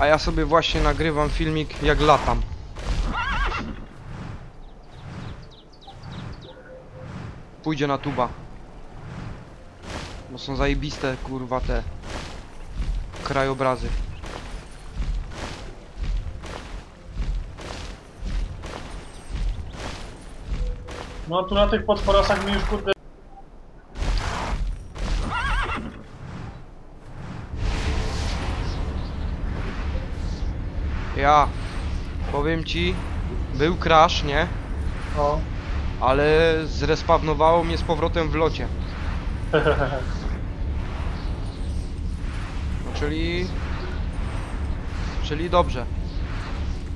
A ja sobie właśnie nagrywam filmik jak latam. Pójdzie na tuba. Bo są zajebiste kurwa te krajobrazy. No tu na tych potworasach mi już kurde... Ja powiem ci, był crash, nie? No. Ale zrespawnowało mnie z powrotem w locie. No, czyli... Czyli dobrze.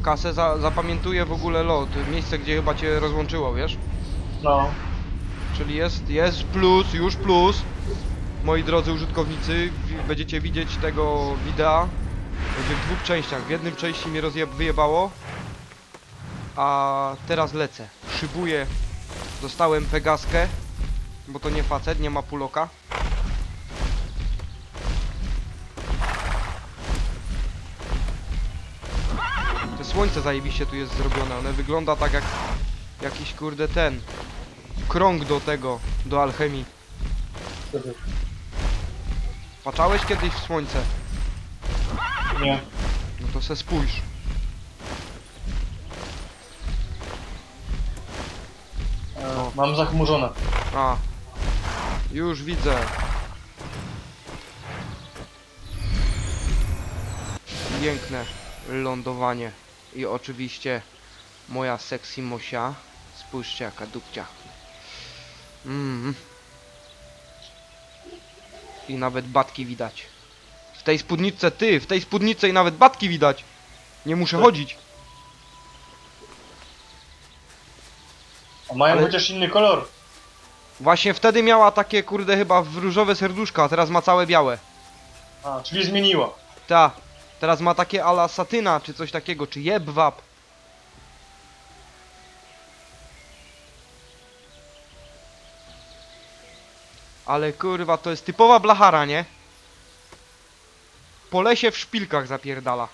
Kasę za, zapamiętuję w ogóle lot, miejsce gdzie chyba cię rozłączyło, wiesz? No. Czyli jest, jest plus, już plus. Moi drodzy użytkownicy, będziecie widzieć tego wideo. Będzie w dwóch częściach. W jednym części mnie rozje wyjebało. A teraz lecę. Szybuję. Dostałem Pegaskę. Bo to nie facet, nie ma puloka. To słońce zajebiście tu jest zrobione. One wygląda tak jak jakiś kurde ten krąg do tego, do alchemii. Patrzałeś kiedyś w słońce? Nie. No to se spójrz. E, mam zachmurzone. A. Już widzę. Piękne lądowanie. I oczywiście moja sexy mosia. Spójrzcie jaka dupcia. Mm. I nawet batki widać. W tej spódniczce ty, w tej spódniczce i nawet batki widać. Nie muszę chodzić. A mają Ale- chociaż inny kolor. Właśnie wtedy miała takie kurde chyba w różowe serduszka, a teraz ma całe białe. A, czyli zmieniła. Ta. Teraz ma takie ala satyna, czy coś takiego, czy jebwab. Ale kurwa, to jest typowa blachara, nie? Po lesie w szpilkach zapierdala.